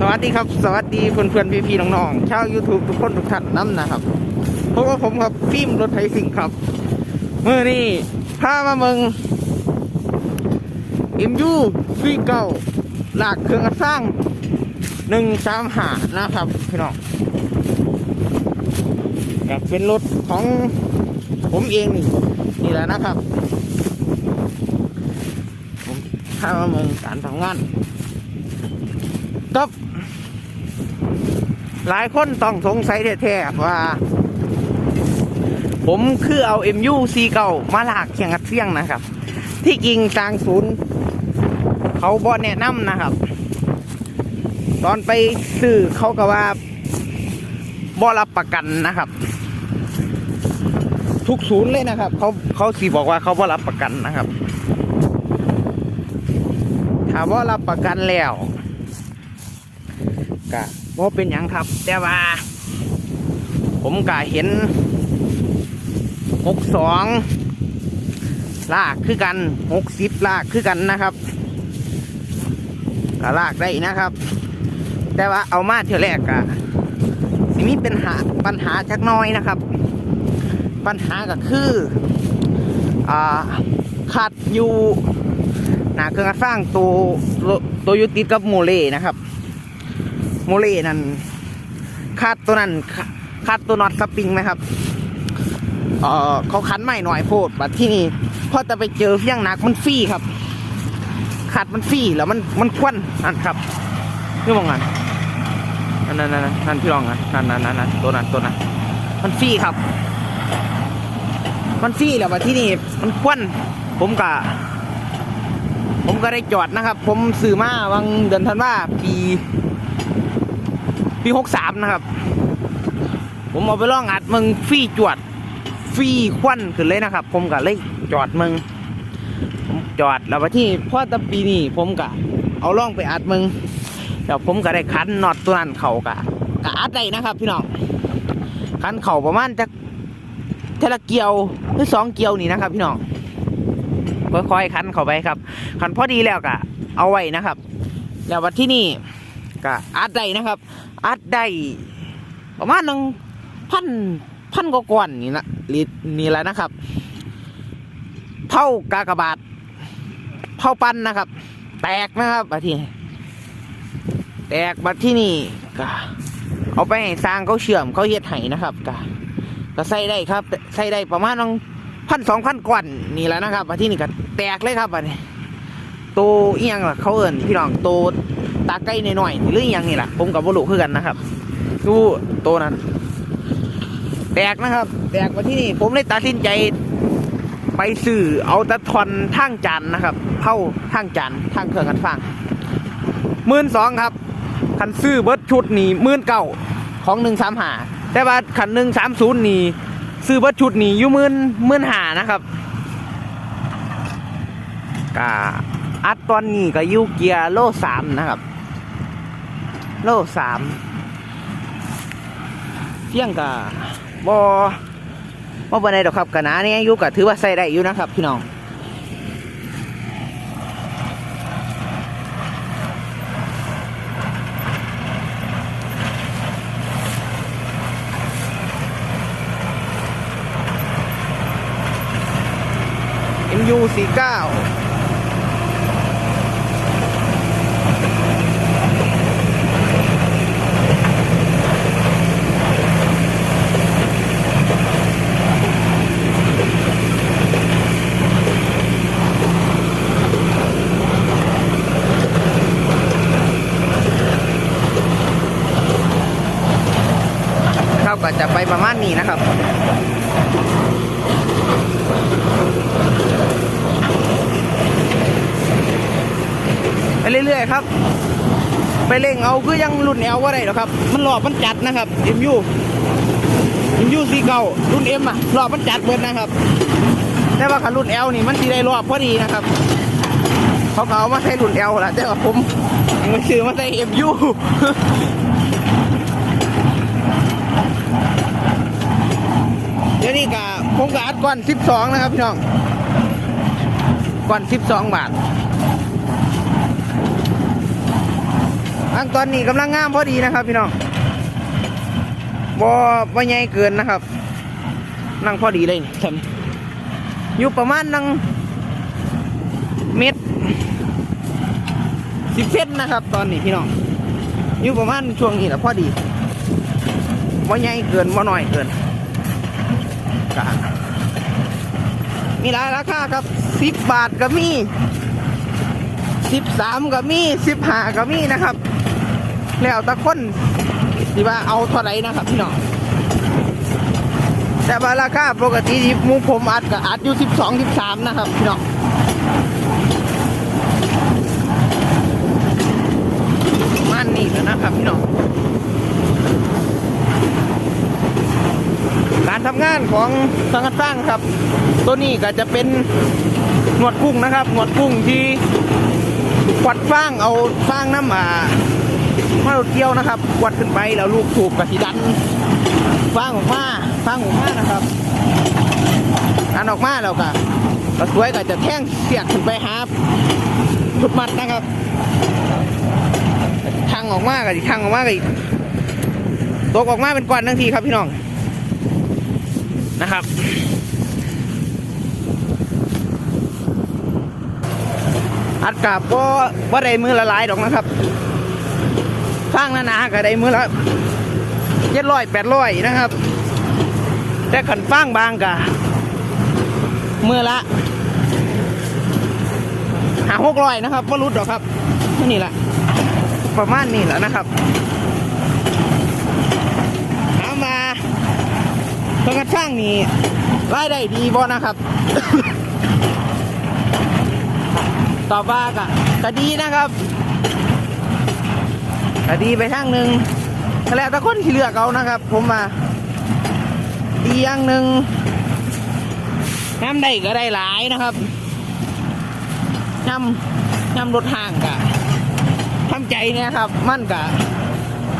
สวัสดีครับ สวัสดีเพื่อนเพื่อนพี่พี่ๆน้องๆชาว YouTube ทุกคนทุกท่านน้ำนะครับพบกับผมครับฟิล์มรถไถสิงครับเมื่อนี้พามาเมืองอิมยูฟีเก่าหลากเครื่องสร้างหนึ่งสามหานะครับพี่น้องก็เป็นรถของผมเองนี่นี่แหละนะครับผมพามาเมืองการทำงานครับ หลายคนต้องสงสัยแท้ๆว่า ผมคือเอา MU C เก่ามาลากเคียงกับเสียงนะครับ ที่จริงทางศูนย์ เขาบอแนะนำนะครับ ตอนไปซื้อเขาก็ว่าบอรับประกันนะครับ ทุกศูนย์เลยนะครับ เขาเขาสีบอกว่าเขาบอรับประกันนะครับถ้าบอรับประกันแล้วก็ บ่เป็นหยังครับ แต่ว่า ผมก็เห็นหกสองลากคือกันหกสิบลากคือกันนะครับก็ลากได้นะครับ แต่ว่าเอามาเที่ยวแรกก็สิมีเป็นหาปัญหาจักน้อยนะครับ ปัญหาก็คืออ่าขาดอยู่หนาเครื่องสร้างตัวตัวยุติดกับโมเลนะครับ โมเลนั่นคาดตัวนั้นคาดตัวน็อตสปริงนะครับเออเขาคันใหม่หน่อยโพดบัดที่นี่พอจะไปเจอเฟี้ยงหนักมันฟรีครับขาดมันฟรีแล้วมันมันควันนั่นครับนี่มองกันนั่นนั่นนั่นนั่นพี่ลองนะนั่นนั่นนั่นนั่นตัวนั้นตัวนั้นมันฟรีครับ มันฟรีแล้วบัดที่นี่มันควันผมกะผมก็ได้จอดนะครับ ผมซื้อมาวังเดือนธันวาปี ปีหกสามนะครับ ผมเอาไปล่องอัดมึงฟรีจวดฟรีควันขึ้นเลยนะครับ ผมก็เลยจอดมึงผมจอดแล้ววันที่พ่อตะปีนี้ผมก็เอาล่องไปอัดมึงแล้วผมก็ได้คันน็อตตัวนั้นเข่ากะกะอัดได้นะครับ พี่น้องคันเข่าประมาณจะเทละเกียวหรือสองเกียวนี่นะครับ พี่น้องค่อยๆคันเข้าไปครับ คันพอดีแล้วกะเอาไว้นะครับ แล้ววันที่นี่ก็อัดได้นะครับ อัดได้ประมาณหนึ่งพันพันกว่าก้อนนี่นะลิตรนี่แหละนะครับ เท่ากากบาทเท่าปันนะครับ แตกนะครับบัดที่แตกบัดที่นี่ก็เอาไปให้สร้างเขาเชื่อมเขาเฮ็ดไห้นะครับก็ก็ใส่ได้ครับใส่ได้ประมาณนึงพันสองพันก้อนนี่แหละนะครับบัดที่นี่ก็แตกเลยครับบัดนี้โตเอียงล่ะเขาเอินพี่น้องโต ตาใกล้หน่อยๆหรืออหยังนี่แหละผมกับบรุคือกันนะครับ ดูโตนั้น แตกนะครับ แตกมาที่นี่ผมเลยตัดสินใจ ไปซื้อเอาตะทอนทางจันนะครับเข้าทางจันทร์ทางเครื่องกันฟังมื่นสองครับคันซื้อเบิร์ดชุดนี่มื่นเก้าของหนึ่งสามหาแต่ว่าคันหนึ่งสามศูนย์นี่ซื้อเบิร์ดชุดนี่อยู่มื่นมื่นหานะครับกาอัดตอนนี้ก็ยูเกียร์โลสามนะครับ โลสามเที่ยงกับบอบอบันไดดอกครับกะนาเนี่ยอยู่กับถือว่าใส่ได้อยู่นะครับ พี่น้องอ็มยูสี่เก้า ครับก็จะไปประมาณนี้นะครับไปเรื่อยๆครับ ไปเร่งเอาคือยังรุ่นแอลว่าไรหรอครับ มันหลอบมันจัดนะครับเอ็มยูเอ็มยูสีเก่ารุ่นเอ็มอะหลอบมันจัดเบิดนะครับ แต่ว่าคันรุ่นแอลนี่มันสีได้รอบพอดีนะครับเขาเอามาใช้รุ่นแอลละแต่ว่าผมมันซื้อมาใส่เอ็มยู เดี๋ยวนี้กะผมกะอัดก่อน12นะครับพี่น้องก่อน12บาทอังตอนนี้กำลังงามพอดีนะครับพี่น้องบ่บ่ใหญ่เกินนะครับ นั่งพอดีเลยนี่แถมอยู่ประมาณนั่งเม็ดสิบเซนนะครับ ตอนนี้พี่น้องอยู่ประมาณช่วงนี้แหละพอดีบ่ใหญ่เกินบ่น้อยเกิน กะมีหลายราคาครับสิบบาทก็มีสิบสามก็มีสิบห้าก็มีนะครับ แล้วแตะคนที่ว่าเอาเท่าไรนะครับพี่น้องแต่ว่าราคาปกติที่มูผมอัดก็อัดอยู่สิบสองสิบสามนะครับพี่น้องมันนี่แหละนะครับพี่น้อง การทำงานของสังกัดสร้างครับ ตัวนี้ก็จะเป็นหนวดกุ้งนะครับ หนวดกุ้งที่กวัดฟางเอาฟางน้ำมามาเกี่ยวนะครับกวัดขึ้นไปแล้วลูกถูกกระสีดันฟางออกมาฟางออกมานะครับดันออกมาแล้วก็กระสวยก็จะแท่งเสียกขึ้นไปหาชุดมัดนะครับทางออกมาก็อีกทางออกมาก็อีกตกออกมาเป็นก้อนทั้งทีครับพี่น้อง นะครับ อัดกาบก็ว่าได้มือละลายดอกนะครับข้างหนาๆก็ได้มือละเจ็ดร้อยแปดร้อยนะครับ แต่ขันฟางบางกะมือละหาหกร้อยนะครับว่ารุดดอกครับนี่แหละประมาณนี้แหละนะครับถามมา เพิ่งกระช่างนี่รายได้ดีบ่นะครับตอบว่ากะก็ดีนะครับก็ดีไปทางหนึ่งแล้วแต่คนที่เลือกเอานะครับ ผมมาดีอย่างหนึ่งน้ำได้ก็ได้หลายนะครับน้ำน้ำรถห่างกะทำใจเนี่ยครับ มั่นกะ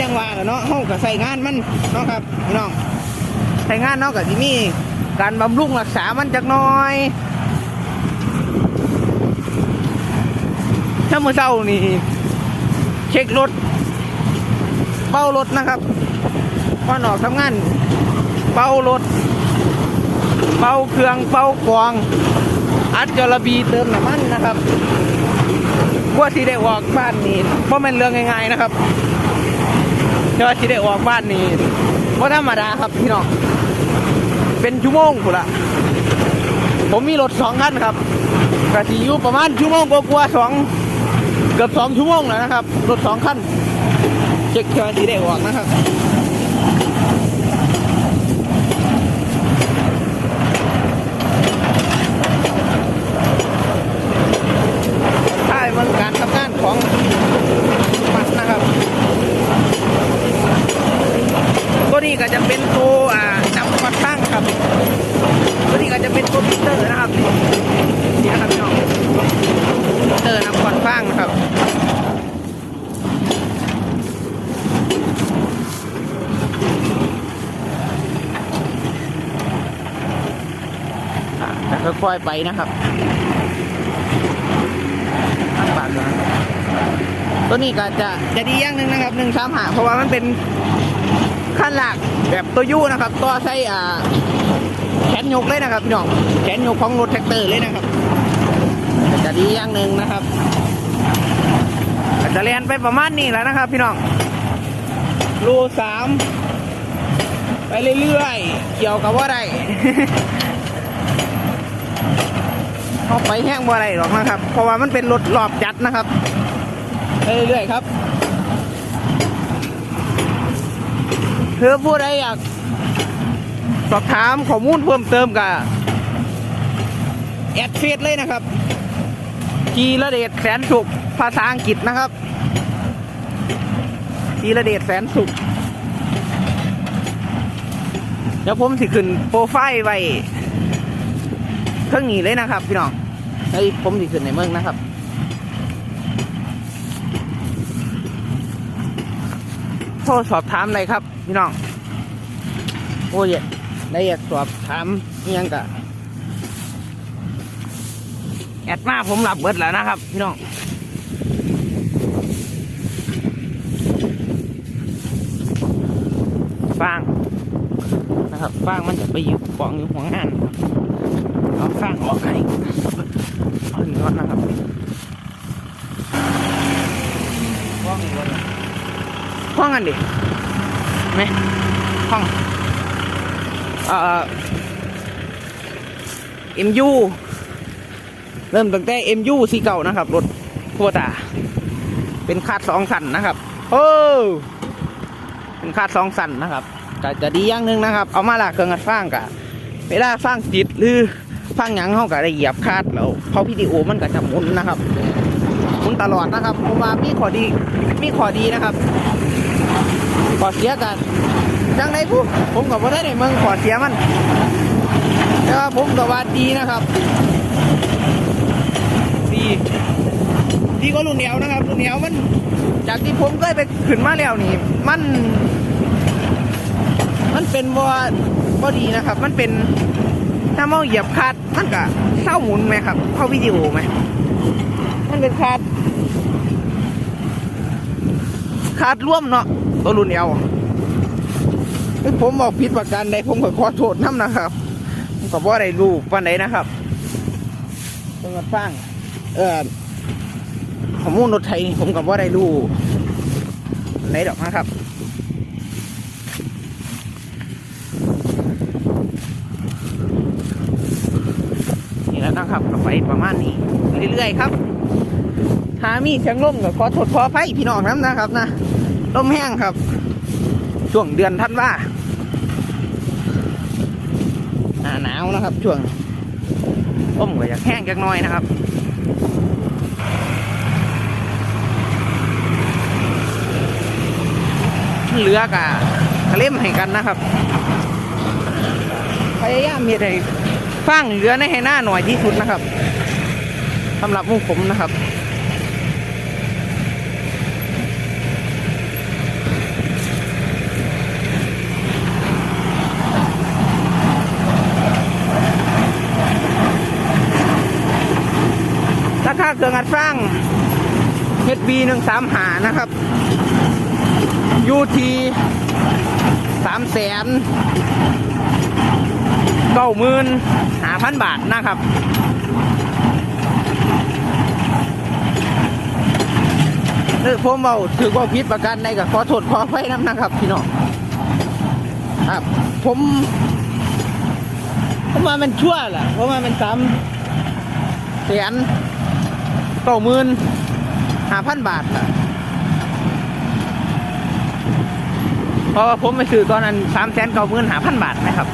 ยังว่าแหล้วเนาะห้องกับใส่งานมันเนาะครับน้อง ใช้งานเนอกจากที่มีการบำรุงรักษามันจักน้อยถ้ามือเศร้านี่เช็ครถเป้ารถนะครับก่อนออกทำงาน เป้ารถ เป้าเครื่องเป้ากรองอัดจระบีเติมน้ำมันนะครับกว่าที่ได้ออกบ้านนี่เพราะมันเรื่องง่ายๆนะครับแต่ว่าที่ได้ออกบ้านนี่เพราะธรรมดาครับพี่น้อง เป็นชั่วโมงกูละผมมีรถสองคันครับกะทิอยู่ประมาณชั่วโมงกว่าๆสองเกือบสองชั่วโมงแล้วนะครับ รถสองคันเช็คเทอร์ดีได้ออกนะครับ ใช่มันการทำงานของมันนะครับ ตัวนี้ก็จะเป็นตัวอ่านำความตั้งครับ ตัวนี้ก็จะเป็นตัวพิเตอร์นะครับนี่นะครับพี่น้องพิเตอร์นำความตั้งนะครับ อะแต่ค่อยไปนะครับตั้งปากนนะตัวนี้ก็จะจะดีอย่างหนึ่งนะครับหนึ่งสามหาเพราะว่ามันเป็นขั้นหลักแบบตัวยูนะครับตัวใช้อ่าแขนยกเลยนะครับพี่น้องแขนยกของรถแท็กเตอร์เลยนะครับจะดีอย่างหนึ่งนะครับจจะเรียนไปประมาณนี้แล้วนะครับ พี่น้องรูสามไปเรื่อยๆเกี่ยวกับว่าไร เขาไปแห้งว่าไรหรอกนะครับ เพราะว่ามันเป็นรถรอบจัดนะครับไปเรื่อยๆครับเธอผู้ใดอยากสอบถามข้อมูลเพิ่มเติมกับแอดเฟซเลยนะครับกีระเดชแสนสุข ภาษาอังกฤษนะครับกีระเดชแสนสุข เดี๋ยวผมสิขึ้นโปรไฟล์ไว้ เครื่องนี้เลยนะครับ พี่น้องไอ้ผมดีขึ้นในเมืองนะครับโทรสอบถามเลยครับ พี่น้องโอ้ยได้อยากสอบถามยังกะแอดมาผมหลับเบิดแล้วนะครับ พี่น้องฟางนะครับฟางมันจะไปอยู่กองอยู่หัวงานครับ เอาฟางออกให้เอาเนื้อนะครับห้องห้องกันดิไหมห้องเอ่อ MU เริ่มตั้งแต่ MU สีเก่านะครับ รถโคตาเป็นคาดสองสันนะครับโอ้เป็นคาดสองสันนะครับก็จะดีอย่างหนึ่งนะครับ เอามาลากเครื่องอัดฟางกะเวลาฟางติดหรือ ฟางยังเขาก็ได้เหยียบคาดแล้วพอวิดีโอมันก็จะหมุนนะครับหมุนตลอดนะครับผมว่ามีข้อดีมีข้อดีนะครับข้อเสียกันจังไดผู้ผมกับว่าได้ในเมืองข้อเสียมันแต่ว่าผมก็ว่าดีนะครับดีดีก็รุ่นเหนียวนะครับรุ่นเหนียวมัน จากที่ผมเคยไปขึ้นมาแล้วนี่ มัน มันเป็นว่าบ่ดีนะครับ มันเป็น ถ้ามองเหยียบคาดมันก็เศร้าหมุนไหมครับ เข้าวิดีโอไหมมันเป็นคาดคาดร่วมเนาะตัวรุ่นเอวถ้าผมบอกผิดประการใดผมก็ขอโทษน้ำนะครับผมก็บ่ได้รู้ปานใดนะครับต้องมาฟังเออข้อมูลรถไทยผมก็บ่ได้รู้ปานดอกนะครับ นี่แหล้วนะครับก็ ไปประมาณนี้เรื่อยๆครับถ้ามีเสียงลมก็ขอโทษขออภัยพี่น้องน้ำนะครับนะลมแห้งครับ ช่วงเดือนธันวาหนาหนาวนะครับ ช่วงลมก็อยากแห้งจักน้อยนะครับเหลือกะกระเล่มให้กันนะครับพยายามมีให้ ฟังเหลือในให้หน้าหน่อยที่สุดนะครับสำหรับมุผมนะครับราคาเครื่องอัดฟัง HB หนึ่งสามหานะครับ UT สามแสน เก้าหมื่นหาพันบาทนะครับ เออผมเอาถือว่าผิดประกันในกับขอโทษขอไฟน้ำนะครับ พี่น้องครับ ผมผมว่ามันชั่วแหละเพราะว่ามันสามแสนเก้าหมื่นห้าพันบาทนะเพราะว่าผมไปซื้อตอนนั้นสามแสนเก้าหมื่นห้าพันบาทนะครับ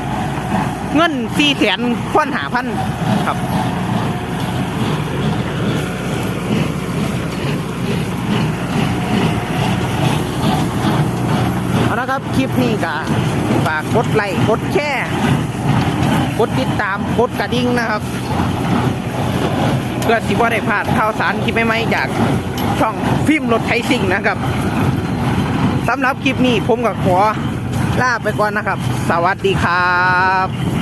เงินสี่แสนค่อนหาพันครับเอาละครับ คลิปนี้ก็ฝากกดไลค์กดแชร์กดติดตามกดกระดิ่งนะครับ เพื่อที่ว่าได้พลาดข่าวสารคลิปใหม่ๆจากช่องฟิล์มรถไทยซิ่งนะครับสำหรับคลิปนี้ผมกับขอลาไปก่อนนะครับ สวัสดีครับ